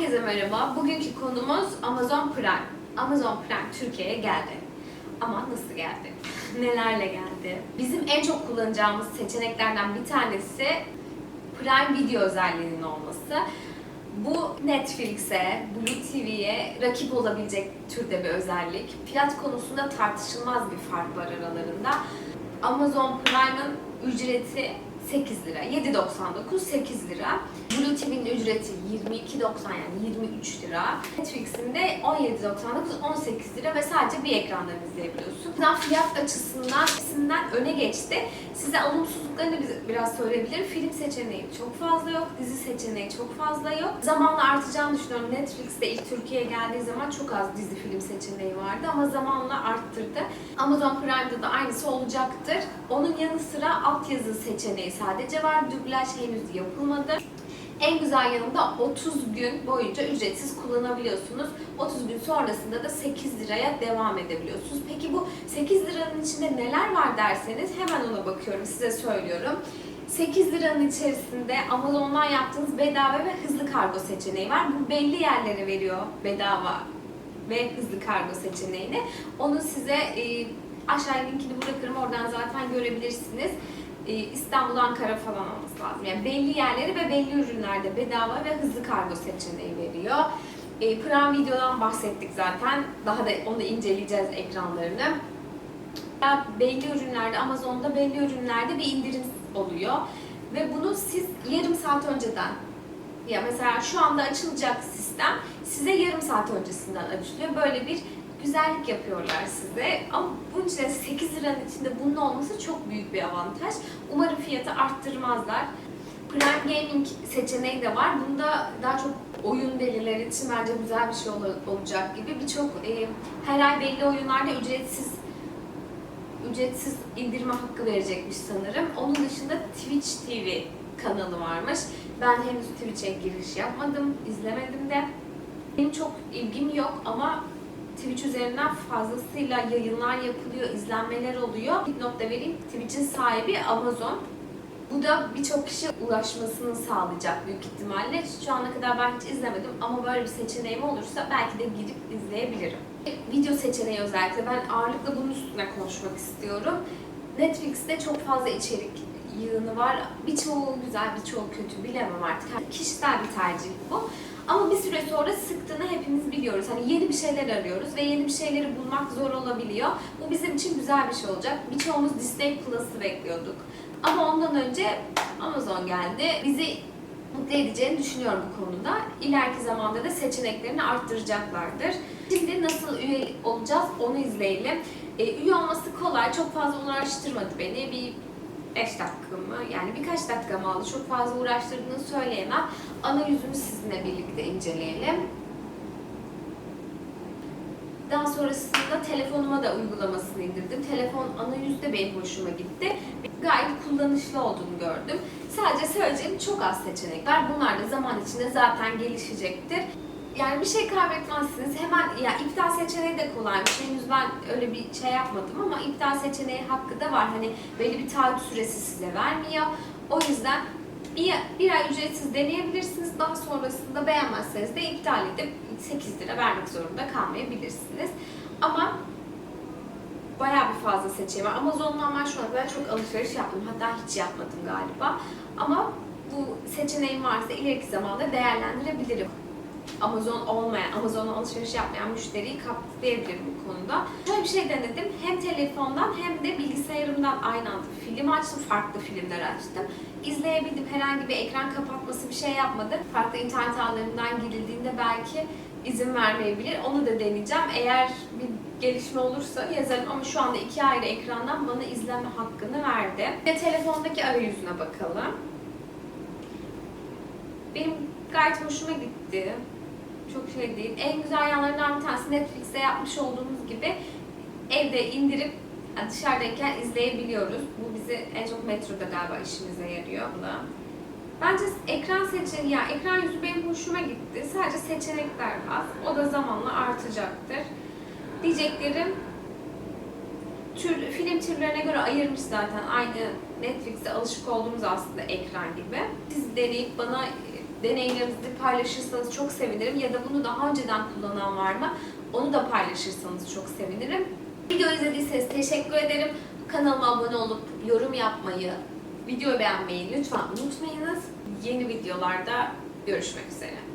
Herkese merhaba. Bugünkü konumuz Amazon Prime. Amazon Prime Türkiye'ye geldi. Ama nasıl geldi? Nelerle geldi? Bizim en çok kullanacağımız seçeneklerden bir tanesi Prime Video özelliğinin olması. Bu Netflix'e, Blue TV'ye rakip olabilecek türde bir özellik. Fiyat konusunda tartışılmaz bir fark var aralarında. Amazon Prime'ın ücreti 8 lira. 7.99 8 lira. Blue TV'nin ücreti 22.90 yani 23 lira. Netflix'in de 17.99 18 lira ve sadece bir ekrandan izleyebiliyorsun. Buradan fiyat açısından ikisinden öne geçti. Size alımsızlıklarını biz- biraz söyleyebilirim. Film seçeneği çok fazla yok, dizi seçeneği çok fazla yok. Zamanla artacağını düşünüyorum. Netflix'te ilk Türkiye'ye geldiği zaman çok az dizi film seçeneği vardı ama zamanla arttırdı. Amazon Prime'da da aynısı olacaktır. Onun yanı sıra altyazı seçeneği sadece var. Dublaj henüz yapılmadı. En güzel yanında 30 gün boyunca ücretsiz kullanabiliyorsunuz. 30 gün sonrasında da 8 liraya devam edebiliyorsunuz. Peki bu 8 liranın içinde neler var derseniz hemen ona bakıyorum, size söylüyorum. 8 liranın içerisinde Amazon'dan yaptığınız bedava ve hızlı kargo seçeneği var. Bu belli yerlere veriyor bedava ve hızlı kargo seçeneğini. Onu size e, aşağıya linkini bırakırım. Oradan zaten görebilirsiniz. E, İstanbul, Ankara falan olması lazım. Yani belli yerleri ve belli ürünlerde bedava ve hızlı kargo seçeneği veriyor. E, Prime Video'dan bahsettik zaten. Daha da onu inceleyeceğiz ekranlarını. Belli ürünlerde, Amazon'da belli ürünlerde bir indirim oluyor. Ve bunu siz yarım saat önceden ya mesela şu anda açılacak sistem size yarım saat öncesinden açılıyor. Böyle bir güzellik yapıyorlar size. Ama bunun için 8 liranın içinde bunun olması çok büyük bir avantaj. Umarım fiyatı arttırmazlar. Prime Gaming seçeneği de var. Bunda daha çok oyun delileri için bence güzel bir şey ol- olacak gibi. Birçok e, her ay belli oyunlarda ücretsiz ücretsiz indirme hakkı verecekmiş sanırım. Onun dışında Twitch TV kanalı varmış. Ben henüz Twitch'e giriş yapmadım, izlemedim de. Benim çok ilgim yok ama Twitch üzerinden fazlasıyla yayınlar yapılıyor, izlenmeler oluyor. Bir not da vereyim. Twitch'in sahibi Amazon. Bu da birçok kişi ulaşmasını sağlayacak büyük ihtimalle. Şu ana kadar ben hiç izlemedim ama böyle bir seçeneğim olursa belki de girip izleyebilirim. Video seçeneği özellikle ben ağırlıkla bunun üstüne konuşmak istiyorum. Netflix'te çok fazla içerik yığını var. Birçoğu güzel, birçoğu kötü bilemem artık. Kişisel bir tercih bu. Ama bir süre sonra sıktığını hepimiz biliyoruz. Hani yeni bir şeyler arıyoruz ve yeni bir şeyleri bulmak zor olabiliyor. Bu bizim için güzel bir şey olacak. Birçoğumuz Disney Plus'ı bekliyorduk. Ama ondan önce Amazon geldi. Bizi mutlu edeceğini düşünüyorum bu konuda. İleriki zamanda da seçeneklerini arttıracaklardır. Şimdi nasıl üye olacağız onu izleyelim. E, üye olması kolay, çok fazla uğraştırmadı beni. Bir 5 dakikamı yani birkaç dakikamı aldı. Çok fazla uğraştırdığını söyleyemem. Ana yüzünü sizinle birlikte inceleyelim. Daha sonrasında telefonuma da uygulamasını indirdim. Telefon ana yüzde benim hoşuma gitti. Gayet kullanışlı olduğunu gördüm. Sadece söyleyeceğim çok az seçenek var. Bunlar da zaman içinde zaten gelişecektir. Yani bir şey kaybetmezsiniz. Hemen ya iptal seçeneği de kolaymış. Henüz ben öyle bir şey yapmadım ama iptal seçeneği hakkı da var. Hani belli bir taahhüt süresi size vermiyor. O yüzden bir, bir ay ücretsiz deneyebilirsiniz. Daha sonrasında beğenmezseniz de iptal edip 8 lira vermek zorunda kalmayabilirsiniz. Ama bayağı bir fazla seçeneği var. Amazon'dan ben şu ana kadar çok alışveriş yaptım. Hatta hiç yapmadım galiba. Ama bu seçeneğim varsa ileriki zamanda değerlendirebilirim. Amazon olmayan, Amazon'dan alışveriş yapmayan müşteriyi kapsayabilirim bu konuda. Şöyle bir şey denedim. Hem telefondan hem de bilgisayarımdan aynı anda film açtım. Farklı filmler açtım. İzleyebildim. Herhangi bir ekran kapatması bir şey yapmadı. Farklı internet ağlarından girildiğinde belki izin vermeyebilir. Onu da deneyeceğim. Eğer bir gelişme olursa yazarım ama şu anda iki ayrı ekrandan bana izleme hakkını verdi. Ve telefondaki arayüzüne bakalım. Benim gayet hoşuma gitti. Çok şey değil. En güzel yanlarından bir tanesi Netflix'te yapmış olduğumuz gibi evde indirip yani dışarıdayken izleyebiliyoruz. Bu bizi en çok metroda galiba işimize yarıyor bu. Bence ekran seçeneği, ya ekran yüzü benim hoşuma gitti. Sadece seçenekler az. O da zamanla artacaktır. Diyeceklerim tür, film türlerine göre ayırmış zaten. Aynı Netflix'te alışık olduğumuz aslında ekran gibi. Siz deneyip bana deneyimlerinizi paylaşırsanız çok sevinirim. Ya da bunu daha önceden kullanan var mı? Onu da paylaşırsanız çok sevinirim. Video izlediyseniz teşekkür ederim. Kanalıma abone olup yorum yapmayı, videoyu beğenmeyi lütfen unutmayınız. Yeni videolarda görüşmek üzere.